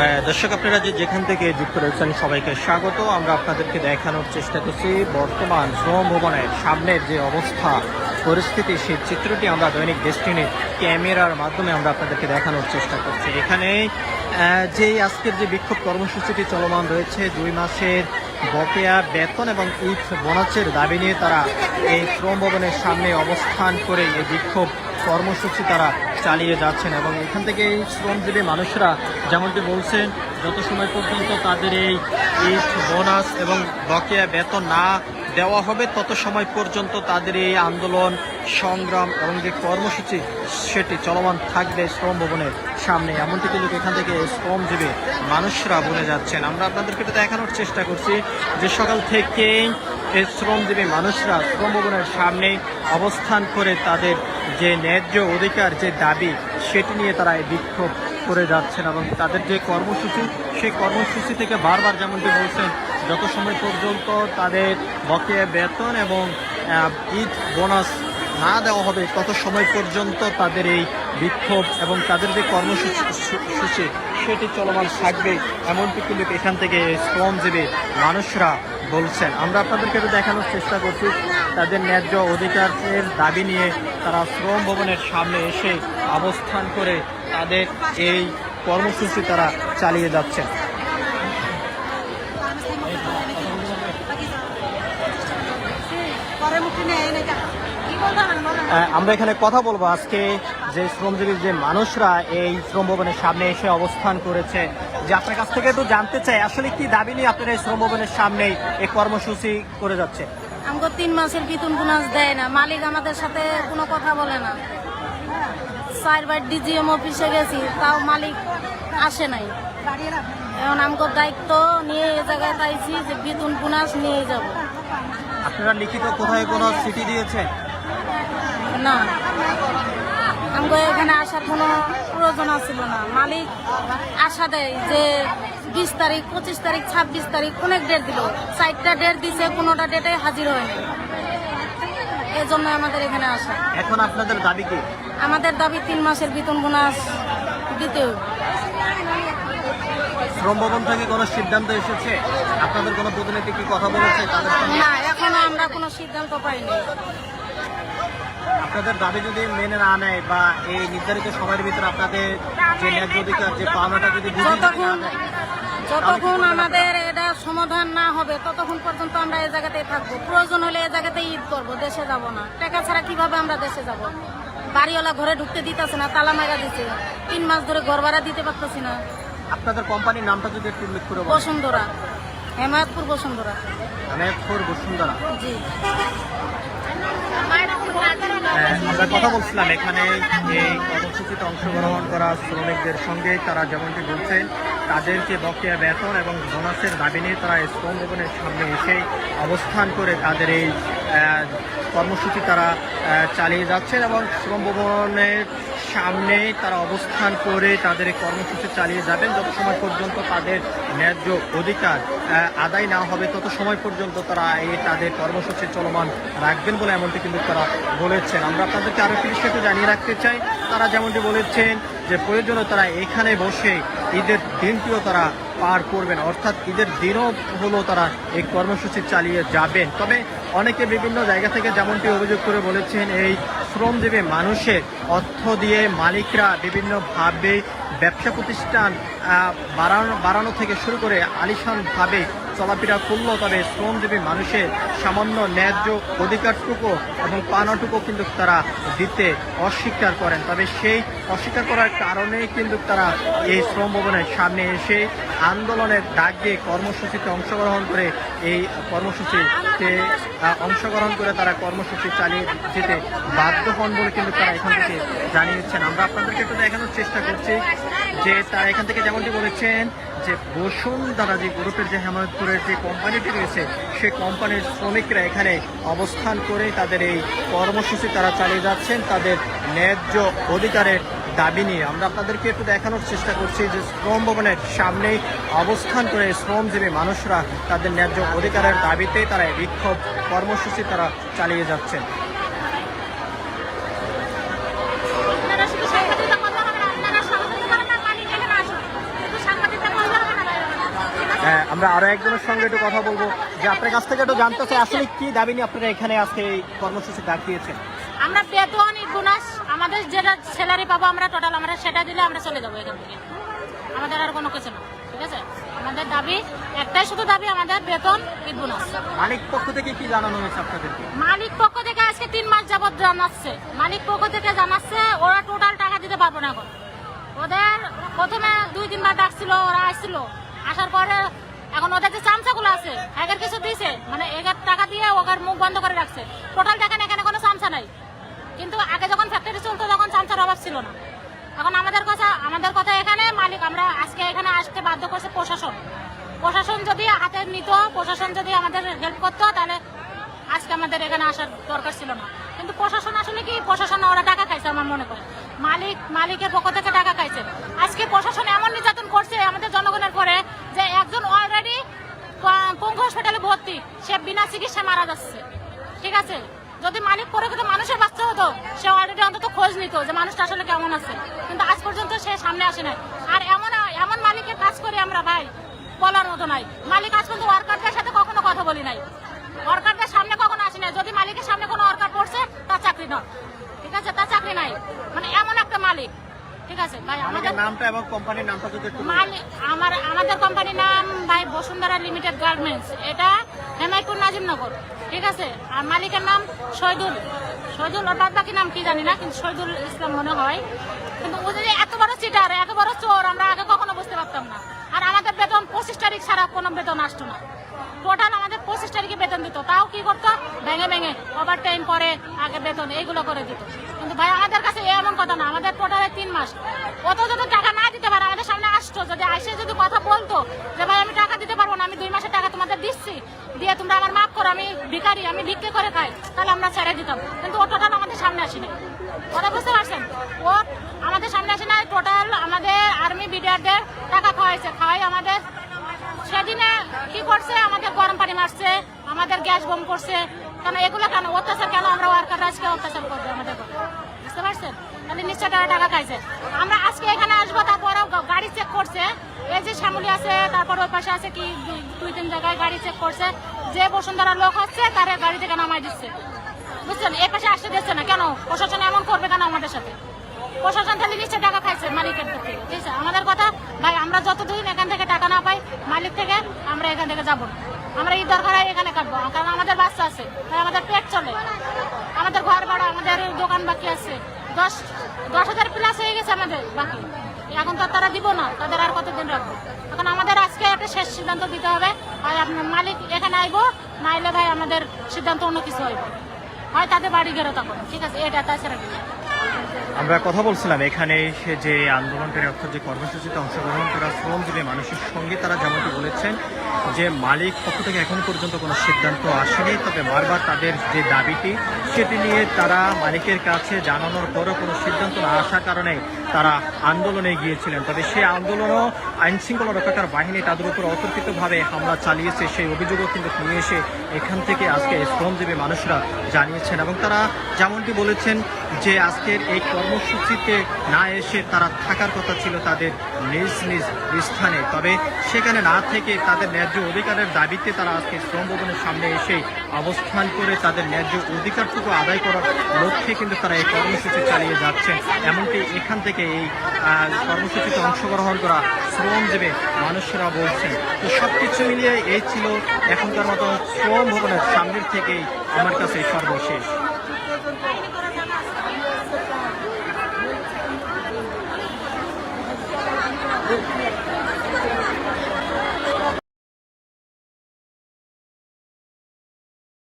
দর্শক, আপনারা যে যেখান থেকে যুক্ত রয়েছেন, সবাইকে স্বাগত। আমরা আপনাদেরকে দেখানোর চেষ্টা করছি, বর্তমান শ্রম ভবনের সামনের যে অবস্থা, পরিস্থিতি, সেই চিত্রটি আমরা দৈনিক ডেস্টিনি ক্যামেরার মাধ্যমে আমরা আপনাদেরকে দেখানোর চেষ্টা করছি। এখানে যে আজকের যে বিক্ষোভ কর্মসূচিটি চলমান রয়েছে, দুই মাসের বকেয়া বেতন এবং ইট বোনাসের দাবি নিয়ে তারা এই শ্রম ভবনের সামনে অবস্থান করে এই বিক্ষোভ কর্মসূচি তারা চালিয়ে যাচ্ছেন এবং এখান থেকে এই শ্রমজীবী মানুষরা যেমনটি বলছেন, যত সময় পর্যন্ত তাদের এই ইট বোনাস এবং বকেয়া বেতন না দেওয়া হবে। তত সময় পর্যন্ত তাদের এই আন্দোলন, সংগ্রাম এবং যে কর্মসূচি, সেটি চলমান থাকবে শ্রম ভবনের সামনে। এমনটি কিন্তু এখান থেকে শ্রমজীবী মানুষরা বলে যাচ্ছেন। আমরা আপনাদেরকে এটা দেখানোর চেষ্টা করছি যে সকাল থেকেই এই শ্রমজীবী মানুষরা শ্রম ভবনের সামনে অবস্থান করে তাদের যে ন্যায্য অধিকার, যে দাবি, সেটি নিয়ে তারা এই বিক্ষোভ করে যাচ্ছেন এবং তাদের যে কর্মসূচি, সেই কর্মসূচি থেকে বারবার যেমনটি বলছেন যত সময় পর্যন্ত তাদের বকেয়া বেতন এবং ঈদ বোনাস না দেওয়া হবে তত সময় পর্যন্ত তাদের এই বিক্ষোভ এবং তাদের যে কর্মসূচি সেটি চলমান থাকবে। এমনটি কিন্তু এখান থেকে শ্রমজীবী মানুষরা বলছেন। আমরা আপনাদেরকে দেখানোর চেষ্টা করছি। তাদের ন্যায্য অধিকারের দাবি নিয়ে তারা শ্রম ভবনের সামনে এসে অবস্থান করে তাদের এই কর্মসূচি তারা চালিয়ে যাচ্ছেন। আমরা এখানে কথা বলব আজকে যে শ্রমজীবী যে মানুষরা এই শ্রম ভবনের সামনে এসে অবস্থান করেছে। যে আপনার কাছ থেকে একটু জানতে চাই, আসলে কি দাবি নিয়ে আপনারা এই শ্রম ভবনের সামনে এই কর্মসূচি করে যাচ্ছে? আমাকে তিন মাসের বেতন বোনাস দেয় না। মালিক আমাদের সাথে কোনো কথা বলে না। চারবার ডিজিএম অফিসে গেছি, তাও মালিক আসে নাই। এখন আমাকে দায়িত্ব নিয়ে এ জায়গায় পাইছি যে বেতন বোনাস নিয়ে যাব। আপনারা লিখিত কোথায় কোনো চিঠি দিয়েছে না। আমাকে এখানে আসার কোনো প্রয়োজন ছিল না। মালিক আশা দেয় যে বিশ তারিখ পঁচিশ তারিখ ছাব্বিশ তারিখ অনেক ডেট দিল। চারটা ডেট দিছে কোনোটা ডেটে হাজির হয়নি। এই জন্য আমাদের এখানে আসা। এখন আপনাদের দাবি কি? আমাদের দাবি তিন মাসের বেতন বোনাস দিতে হবে। শ্রম ভবন থেকে কোনো সিদ্ধান্ত এসেছে? আপনাদের কোনো প্রতিনিধি কি কথা বলেছে তাদের সঙ্গে? না এখনও আমরা কোনো সিদ্ধান্ত পাইনি। আপনাদের দাবি যদি মেনে না নেয় বা এই নির্ধারিত সময়ের ভিতরে আপনাদের যে ন্যায্য অধিকার যে পাওনাটা যদি দিতে যতক্ষণ দেয়, যতক্ষণ আমাদের এটা সমাধান না হবে ততক্ষণ পর্যন্ত আমরা এই জায়গাতেই থাকব। প্রয়োজন হলে এই জায়গাতেই ঈদ করব দেশে যাব না। টাকা ছাড়া কীভাবে আমরা দেশে যাব? বাড়িওয়ালা ঘরে ঢুকতে দিতেছে না তালা মারা দিচ্ছে তিন মাস ধরে ঘর ভাড়া দিতে পারতেছি না। আপনাদের কোম্পানির নামটা যদি একটু উল্লেখ করে বলেন। বসুন্ধরা। হেমায়তপুর বসুন্ধরা। মেঘপুর বসুন্ধরা। জি। হ্যাঁ, আমরা কথা বলছিলাম এখানে এই কর্মসূচিতে অংশগ্রহণ করা শ্রমিকদের সঙ্গে তারা যেমনটি বলছেন তাদেরকে বকেয়া বেতন এবং বোনাসের দাবি নিয়ে তারা শ্রম ভবনের সামনে এসে অবস্থান করে তাদের এই কর্মসূচি তারা চালিয়ে যাচ্ছেন এবং শ্রম ভবনের সামনে তারা অবস্থান করে তাদের এই কর্মসূচি চালিয়ে যাবেন। যত সময় পর্যন্ত তাদের ন্যায্য অধিকার আদায় না হবে, তত সময় পর্যন্ত তারা এই তাদের কর্মসূচি চলমান রাখবেন বলে এমনটি কিন্তু তারা বলেছেন। আমরা আপনাদেরকে আরও একটি বিষয়টি জানিয়ে রাখতে চাই। তারা যেমনটি বলেছেন যে প্রয়োজনে তারা এখানে বসে ঈদের দিনটিও তারা পার করবেন। অর্থাৎ ঈদের দিনও হলো তারা এই কর্মসূচি চালিয়ে যাবেন। তবে অনেকে বিভিন্ন জায়গা থেকে যেমনটি অভিযোগ করে বলেছেন, এই শ্রমজীবী মানুষের অর্থ দিয়ে মালিকরা বিভিন্নভাবে ব্যবসা প্রতিষ্ঠান বাড়ানো বাড়ানো থেকে শুরু করে আলিশানভাবে চলাফেরা করলেও তবে শ্রমজীবী মানুষের সামান্য ন্যায্য অধিকারটুকু এবং পানাটুকু কিন্তু তারা দিতে অস্বীকার করেন। তবে সেই অস্বীকার করার কারণেই কিন্তু তারা এই শ্রম ভবনের সামনে এসে আন্দোলনের ডাক দিয়ে কর্মসূচিতে অংশগ্রহণ করে এই কর্মসূচিতে অংশগ্রহণ করে তারা কর্মসূচি চালিয়ে যেতে বাধ্য হন বলে কিন্তু তারা এখান থেকে জানিয়েছেন। আমরা আপনাদেরকে একটু দেখানোর চেষ্টা করছি। যে তারা এখান থেকে যেমনটি বলেছেন যে বসুন্ধরা যে গ্রুপের যে হেমায়তপুরের যে কোম্পানিটি রয়েছে সেই কোম্পানির শ্রমিকরা এখানে অবস্থান করে তাদের এই কর্মসূচি তারা চালিয়ে যাচ্ছেন, তাদের ন্যায্য অধিকারের দাবি নিয়ে। আমরা আপনাদেরকে একটু দেখানোর চেষ্টা করছি যে শ্রম ভবনের সামনেই অবস্থান করে শ্রমজীবী মানুষরা তাদের ন্যায্য অধিকারের দাবিতে তারা বিক্ষোভ কর্মসূচি তারা চালিয়ে যাচ্ছেন আপনারা শুধু সাংবাদিকতা কথা বলেন আপনারা সহযোগিতা করেন না মালিক এখানে আসুন শুধু সাংবাদিকতা আমরা আরও একজনের সঙ্গে একটু কথা বলব যে আপনার কাছ থেকে একটু জানতে চাই আসলে কি দাবি নিয়ে আপনারা এখানে আজকে এই কর্মসূচি ডাক দিয়েছেন আমরা বেতন বোনাস আমাদের যেটা স্যালারি পাবো আমরা টোটাল আমরা সেটা দিলে আমরা চলে যাব এখান থেকে। আমাদের আর কোনো কিছু না ঠিক আছে? আমাদের দাবি একটাই শুধু দাবি আমাদের বেতন ঈদ বোনাস। মালিক পক্ষ থেকে কি জানানো হয়েছে আপনাদেরকে? মালিক পক্ষ থেকে আজকে তিন মাস যাবত জানাচ্ছে। মালিক পক্ষ থেকে জানাচ্ছে ওরা টোটাল টাকা দিতে পারব না এখন। ওদের প্রথমে দুই তিনবার ডাকছিল ওরা আসছিল। আসার পরে এখন ওদের যে চামচাগুলো আছে, একের কিছু দিয়েছে মানে একের টাকা দিয়ে ওদের মুখ বন্ধ করে রাখছে। টোটাল দেখেন এখানে কোনো চামচা নাই। কিন্তু আগে যখন ফ্যাক্টরি চলতো, তখন চামচার অভাব ছিল না। এখন আমাদের কথা আমাদের কথা এখানে, মালিক, আমরা আজকে এখানে আসতে বাধ্য করছে প্রশাসন। প্রশাসন যদি হাতে নিত, প্রশাসন যদি আমাদের হেল্প করতো, তাহলে আজকে আমাদের এখানে আসার দরকার ছিল না। কিন্তু প্রশাসন আসলে কি? প্রশাসন ওরা টাকা খাইছে আমার মনে করে। মালিক, মালিকের পক্ষ থেকে টাকা খাইছে। আজকে প্রশাসন এমন নির্যাতন করছে আমাদের জনগণের পরে যে একজন অলরেডি পঙ্গু হসপিটালে ভর্তি। সে বিনা চিকিৎসা মারা যাচ্ছে। ঠিক আছে? যদি মালিক পরে কিন্তু মানুষের বাচ্চা হতো, সে অলরেডি অন্তত খোঁজ নিত যে মানুষটা আসলে কেমন আছে। কিন্তু আজ পর্যন্ত সে সামনে আসে নাই। আর এমন এমন মালিকের কাজ করি আমরা ভাই, বলার মতো নাই। মালিক আজ পর্যন্ত ওয়ার্কারদের সাথে কখনো কথা বলি নাই। ওয়ার্কারদের সামনে কখনো আসে নাই। যদি মালিকের সামনে কোনো ওয়ার্কার পড়ছে, তার চাকরি নয়। ঠিক আছে? তার চাকরি নাই। মানে এমন একটা মালিক। ঠিক আছে ভাই আমাদের নামটা এবং কোম্পানির নামটা যদি একটু আমার আমাদের কোম্পানির নাম ভাই বসুন্ধরা লিমিটেড গার্মেন্টস এটা হেমায়পুর নাজিমনগর। ঠিক আছে? আর মালিকের নাম শহীদুল। শহীদুল ওর বাদ বাকি নাম কি জানি না কিন্তু শহীদুল ইসলাম মনে হয়। কিন্তু ও যে এত বড় চিটার এত বড় চোর আমরা আগে কখনো বুঝতে পারতাম না। আর আমাদের বেতন পঁচিশ তারিখ ছাড়া কোনো বেতন আসতো না। টোটাল আমাদের পঁচিশ তারিখে বেতন দিত। তাও কি করতো? ভেঙে ভেঙে ওভার টাইম পরে আগে বেতন এইগুলো করে দিত। কিন্তু ভাই আমাদের কাছে এমন কথা না। আমাদের টোটালে তিন মাস। অত যদি টাকা না দিতে পারে, আমাদের সামনে আসতো, যদি আসে যদি কথা বলতো যে, ভাই, আমি টাকা দিতে পারব না, আমি দুই মাসের টাকা তোমাদের দিচ্ছি। দিয়ে তোমরা আমার মাফ করো, আমি ভিখারি, আমি ভিক্ষে করে খাই, তাহলে আমরা ছেড়ে দিতাম। কিন্তু ও টোটাল আমাদের সামনে আসেনি। কথা বুঝতে পারছেন? ও আমাদের সামনে আসে না টোটাল আমাদের আর্মি বিডিআরদের টাকা খাওয়াইছে। খাওয়াই আমাদের সেদিনে কি করছে? আমাদের গরম পানি মারছে, আমাদের গ্যাস বোম করছে। কেন এগুলো কেন? অত্যাচার কেন আমরা ওয়ার্কার আজকে অত্যাচার করবে আমাদের? বুঝতে পারছেন? তাহলে নিশ্চয় টাকা টাকা খাইছে আমরা আজকে এখানে আসব, তারপরেও গাড়ি চেক করছে। এই যে শ্যামলি আছে, তারপর ওই পাশে আছে কি, দুই- তিন জায়গায় গাড়ি চেক করছে। যে বসুন্ধরা লোক হচ্ছে, তারা গাড়ি থেকে নামাই দিচ্ছে। বুঝছেন? এই পাশে আসতে দিচ্ছে না। কেন? প্রশাসন এমন করবে কেন আমাদের সাথে? প্রশাসন তাহলে নিশ্চয় টাকা খাইছে মালিকের থেকে ঠিক আছে? আমাদের কথা, ভাই, আমরা যতদিন এখান থেকে টাকা না পাই, মালিক থেকে আমরা এখান থেকে যাব আমরা এই দরকার এখানে কাটবো। কারণ আমাদের বাচ্চা আছে আমাদের পেট চলে আমাদের ঘর ভাড়া আমাদের দোকান বাকি আছে দশ দশ হাজার প্লাস হয়ে গেছে আমাদের বাকি। এখন তো তারা দিব না, তাদের আর কতদিন রাখব? এখন আমাদের আজকে একটা শেষ সিদ্ধান্ত দিতে হবে। আর আপনার মালিক এখানে আইবো, না এলে ভাই আমাদের সিদ্ধান্ত অন্য কিছু হইব। হয় তাদের বাড়ি গেরো তখন। ঠিক আছে, এটা তাছাড়া আমরা কথা বলছিলাম, এখানে যে আন্দোলনকারী অর্থাৎ যে কর্মসূচিতে অংশগ্রহণ করা শ্রমজীবী মানুষের সঙ্গে তারা যেমনটি বলেছেন, যে মালিক পক্ষ থেকে এখন পর্যন্ত কোনো সিদ্ধান্ত আসেনি, তবে বারবার তাদের যে দাবিটি, সেটি নিয়ে তারা মালিকের কাছে জানানোর পরও কোনো সিদ্ধান্ত না আসার কারণে তারা আন্দোলনে গিয়েছিলেন। তবে সেই আন্দোলনও আইন শৃঙ্খলা রক্ষাকার বাহিনী তাদের উপর অতর্কিতভাবে হামলা চালিয়েছে। সেই অভিযোগও কিন্তু নিয়ে এসে এখান থেকে আজকে শ্রমজীবী মানুষরা জানিয়েছেন এবং তারা যেমনটি বলেছেন যে আজকের এই কর্মসূচিতে না এসে তারা থাকার কথা ছিল তাদের নিজ নিজ স্থানে। তবে সেখানে না থেকে তাদের ন্যায্য অধিকারের দাবিতে তারা আজকে শ্রম ভবনের সামনে এসে অবস্থান করে তাদের ন্যায্য অধিকারটুকু আদায় করার লক্ষ্যে কিন্তু তারা এই কর্মসূচি চালিয়ে যাচ্ছেন। এমনকি এখান থেকে এই আহ, কর্মসূচিতে অংশগ্রহণ করা শ্রমজীবী মানুষেরা বলছেন। তো সব কিছু মিলিয়ে এই ছিল এখনকার মতো শ্রম ভবনের সামনের থেকেই আমার কাছে সর্বশেষ।